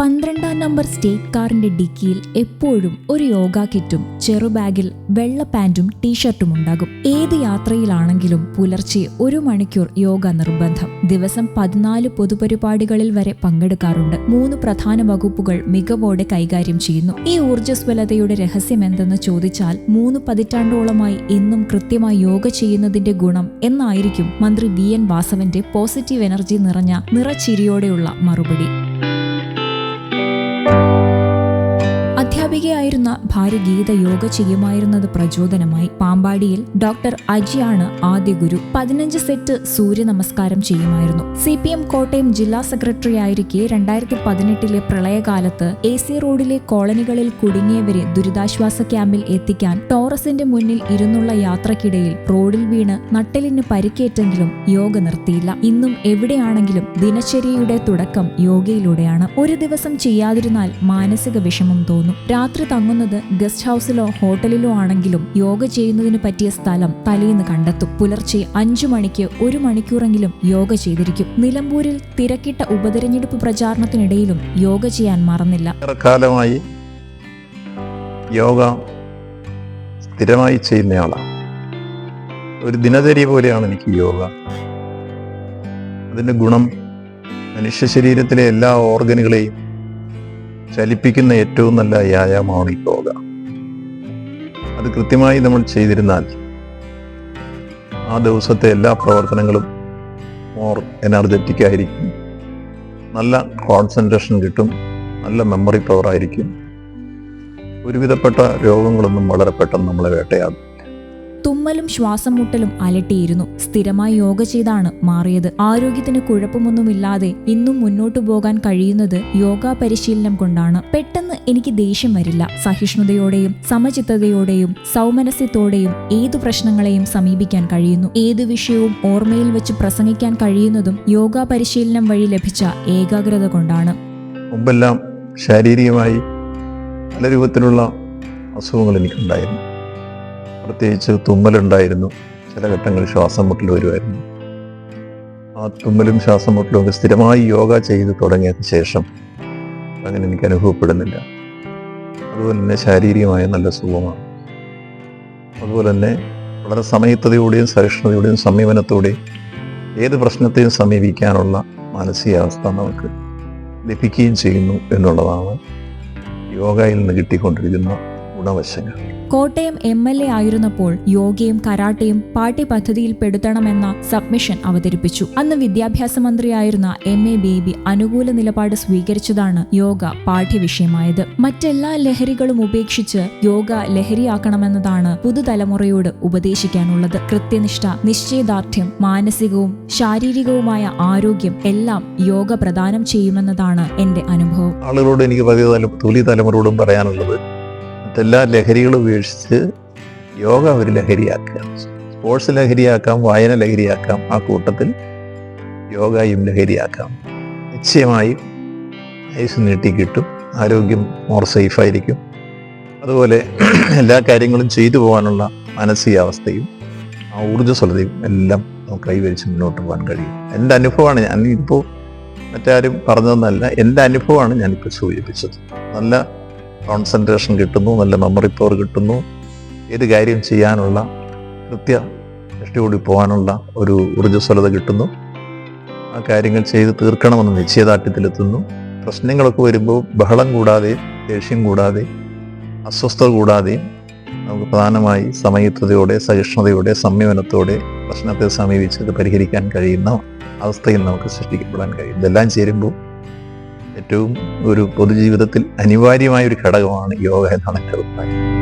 പന്ത്രണ്ടാം number state കാറിന്റെ ഡിക്കിയിൽ എപ്പോഴും ഒരു യോഗ കിറ്റും ചെറു ബാഗിൽ വെള്ള പാന്റും ടീഷർട്ടും ഉണ്ടാകും. ഏത് യാത്രയിലാണെങ്കിലും പുലർച്ചെ ഒരു മണിക്കൂർ യോഗ നിർബന്ധം. ദിവസം പതിനാല് പൊതുപരിപാടികളിൽ വരെ പങ്കെടുക്കാറുണ്ട്. മൂന്ന് പ്രധാന വകുപ്പുകൾ മികവോടെ കൈകാര്യം ചെയ്യുന്നു. ഈ ഊർജസ്വലതയുടെ രഹസ്യം എന്തെന്ന് ചോദിച്ചാൽ മൂന്ന് പതിറ്റാണ്ടോളമായി എന്നും കൃത്യമായി യോഗ ചെയ്യുന്നതിന്റെ ഗുണം എന്നായിരിക്കും മന്ത്രി വി. എൻ. വാസവന്റെ പോസിറ്റീവ് എനർജി നിറഞ്ഞ നിറച്ചിരിയോടെയുള്ള മറുപടി. ഭാര്യ ഗീത യോഗ ചെയ്യുമായിരുന്നത് പ്രചോദനമായി. പാമ്പാടിയിൽ ഡോക്ടർ അജിയാണ് ആദ്യ ഗുരു. പതിനഞ്ച് സെറ്റ് സൂര്യ നമസ്കാരം ചെയ്യുമായിരുന്നു. സി പി എം കോട്ടയം ജില്ലാ സെക്രട്ടറി ആയിരിക്കെ രണ്ടായിരത്തി പതിനെട്ടിലെ പ്രളയകാലത്ത് എ സി റോഡിലെ കോളനികളിൽ കുടുങ്ങിയവരെ ദുരിതാശ്വാസ ക്യാമ്പിൽ എത്തിക്കാൻ ടോറസിന്റെ മുന്നിൽ ഇരുന്നുള്ള യാത്രക്കിടയിൽ റോഡിൽ വീണ് നട്ടലിന് പരിക്കേറ്റെങ്കിലും യോഗ നിർത്തിയില്ല. ഇന്നും എവിടെയാണെങ്കിലും ദിനചര്യയുടെ തുടക്കം യോഗയിലൂടെയാണ്. ഒരു ദിവസം ചെയ്യാതിരുന്നാൽ മാനസിക വിഷമം തോന്നും. രാത്രി തങ്ങുന്നത് ഗസ്റ്റ് ഹൗസിലോ ഹോട്ടലിലോ ആണെങ്കിലും യോഗ ചെയ്യുന്നതിന് പറ്റിയ സ്ഥലം തലേന്ന് കണ്ടെത്തും. പുലർച്ചെ അഞ്ചു മണിക്ക് ഒരു മണിക്കൂറെങ്കിലും യോഗ ചെയ്തിരിക്കും. നിലമ്പൂരിൽ തിരക്കിട്ട ഉപതെരഞ്ഞെടുപ്പ് പ്രചാരണത്തിനിടയിലും യോഗ ചെയ്യാൻ മറന്നില്ല. കാലമായി യോഗ സ്ഥിരമായി ചെയ്യുന്നയാളാണ്. ഒരു ദിനചര്യ പോലെയാണ് എനിക്ക് യോഗ. അതിന്റെ ഗുണം മനുഷ്യ ശരീരത്തിലെ എല്ലാ ഓർഗനുകളെയും ചലിപ്പിക്കുന്ന ഏറ്റവും നല്ല വ്യായാമമാണ് ഈ യോഗ. അത് കൃത്യമായി നമ്മൾ ചെയ്തിരുന്നാൽ ആ ദിവസത്തെ എല്ലാ പ്രവർത്തനങ്ങളും മോർ എനർജറ്റിക് ആയിരിക്കും. നല്ല കോൺസെൻട്രേഷൻ കിട്ടും. നല്ല മെമ്മറി പവർ ആയിരിക്കും. ഒരുവിധപ്പെട്ട രോഗങ്ങളൊന്നും വളരെ പെട്ടെന്ന് നമ്മളെ വേട്ടയാടും. തുമ്മലും ശ്വാസം മുട്ടലും അലട്ടിയിരുന്നു. സ്ഥിരമായി യോഗ ചെയ്താണ് മാറിയത്. ആരോഗ്യത്തിന് കുഴപ്പമൊന്നുമില്ലാതെ ഇന്നും മുന്നോട്ടു പോകാൻ കഴിയുന്നത് യോഗ പരിശീലനം കൊണ്ടാണ്. പെട്ടെന്ന് എനിക്ക് ദേഷ്യം വരില്ല. സഹിഷ്ണുതയോടെയും സമചിത്തതയോടെയും സൗമനസ്യത്തോടെയും ഏതു പ്രശ്നങ്ങളെയും സമീപിക്കാൻ കഴിയുന്നു. ഏതു വിഷയവും ഓർമ്മയിൽ വെച്ച് പ്രസംഗിക്കാൻ കഴിയുന്നതും യോഗ പരിശീലനം വഴി ലഭിച്ച ഏകാഗ്രത കൊണ്ടാണ്. ശാരീരികമായി പല രൂപത്തിലുള്ള അസുഖങ്ങൾ എനിക്കുണ്ടായിരുന്നു. പ്രത്യേകിച്ച് തുമ്മലുണ്ടായിരുന്നു. ചില ഘട്ടങ്ങളിൽ ശ്വാസം മുട്ടൽ വരുമായിരുന്നു. ആ തുമ്മലും ശ്വാസം മുട്ടലും ഒക്കെ സ്ഥിരമായി യോഗ ചെയ്ത് തുടങ്ങിയതിന് ശേഷം അങ്ങനെ എനിക്ക് അനുഭവപ്പെടുന്നില്ല. അതുപോലെ തന്നെ ശാരീരികമായ നല്ല സുഖമാണ്. അതുപോലെ തന്നെ വളരെ സമയത്തതയോടെയും സഹിഷ്ണുതയോടെയും സംയമനത്തോടെയും ഏത് പ്രശ്നത്തെയും സമീപിക്കാനുള്ള മാനസികാവസ്ഥ നമുക്ക് ലഭിക്കുകയും ചെയ്യുന്നു എന്നുള്ളതാണ് യോഗയിൽ നിന്ന് കിട്ടിക്കൊണ്ടിരിക്കുന്ന ഗുണവശങ്ങൾ. കോട്ടയം എം എൽ എ ആയിരുന്നപ്പോൾ യോഗയും കരാട്ടയും പാഠ്യപദ്ധതിയിൽ പെടുത്തണമെന്ന സബ്മിഷൻ അവതരിപ്പിച്ചു. അന്ന് വിദ്യാഭ്യാസ മന്ത്രിയായിരുന്ന എം എ ബേബി അനുകൂല നിലപാട് സ്വീകരിച്ചതാണ് യോഗ പാഠ്യവിഷയമായത്. മറ്റെല്ലാ ലഹരികളും ഉപേക്ഷിച്ച് യോഗ ലഹരിയാക്കണമെന്നതാണ് പുതുതലമുറയോട് ഉപദേശിക്കാനുള്ളത്. കൃത്യനിഷ്ഠ നിശ്ചയദാർഢ്യം മാനസികവും ശാരീരികവുമായ ആരോഗ്യം എല്ലാം യോഗ പ്രദാനം ചെയ്യുമെന്നതാണ് എന്റെ അനുഭവം. ആളുകളോട് എനിക്ക് പതിവ് തല തൊലി തലമുറയോടും പറയാനുള്ളത് മറ്റെല്ലാ ലഹരികളും ഉപേക്ഷിച്ച് യോഗ ഒരു ലഹരിയാക്കുക. സ്പോർട്സ് ലഹരിയാക്കാം വായന ലഹരിയാക്കാം. ആ കൂട്ടത്തിൽ യോഗയും ലഹരിയാക്കാം. നിശ്ചയമായും ആയുസ് നീട്ടി കിട്ടും ആരോഗ്യം മോർ സേഫായിരിക്കും അതുപോലെ എല്ലാ കാര്യങ്ങളും ചെയ്തു പോകാനുള്ള മാനസികാവസ്ഥയും ആ ഊർജസ്വലതയും എല്ലാം നമുക്ക് കൈവരിച്ച് മുന്നോട്ട് പോകാൻ കഴിയും. എന്റെ അനുഭവമാണ് ഞാൻ ഇപ്പോൾ മറ്റാരും പറഞ്ഞതെന്നല്ല എന്റെ അനുഭവമാണ് ഞാനിപ്പോൾ സൂചിപ്പിച്ചത്. നല്ല കോൺസെൻട്രേഷൻ കിട്ടുന്നു നല്ല മെമ്മറി പവർ കിട്ടുന്നു. ഏത് കാര്യം ചെയ്യാനുള്ള കൃത്യ ദൃഷ്ടിയോടി പോകാനുള്ള ഒരു ഊർജസ്വലത കിട്ടുന്നു. ആ കാര്യങ്ങൾ ചെയ്ത് തീർക്കണമെന്ന് നിശ്ചയദാർഢ്യത്തിലെത്തുന്നു. പ്രശ്നങ്ങളൊക്കെ വരുമ്പോൾ ബഹളം കൂടാതെ ദേഷ്യം കൂടാതെ അസ്വസ്ഥത കൂടാതെ നമുക്ക് പ്രധാനമായി സമയത്വതയോടെ സഹിഷ്ണുതയോടെ സംയമനത്തോടെ പ്രശ്നത്തെ സമീപിച്ച് അത് പരിഹരിക്കാൻ കഴിയുന്ന അവസ്ഥയും നമുക്ക് സൃഷ്ടിക്കപ്പെടാൻ കഴിയും. ഇതെല്ലാം ചേരുമ്പോൾ ഏറ്റവും ഒരു പൊതുജീവിതത്തിൽ അനിവാര്യമായ ഒരു ഘടകമാണ് യോഗ എന്നാണ് എന്റെ അഭിപ്രായം.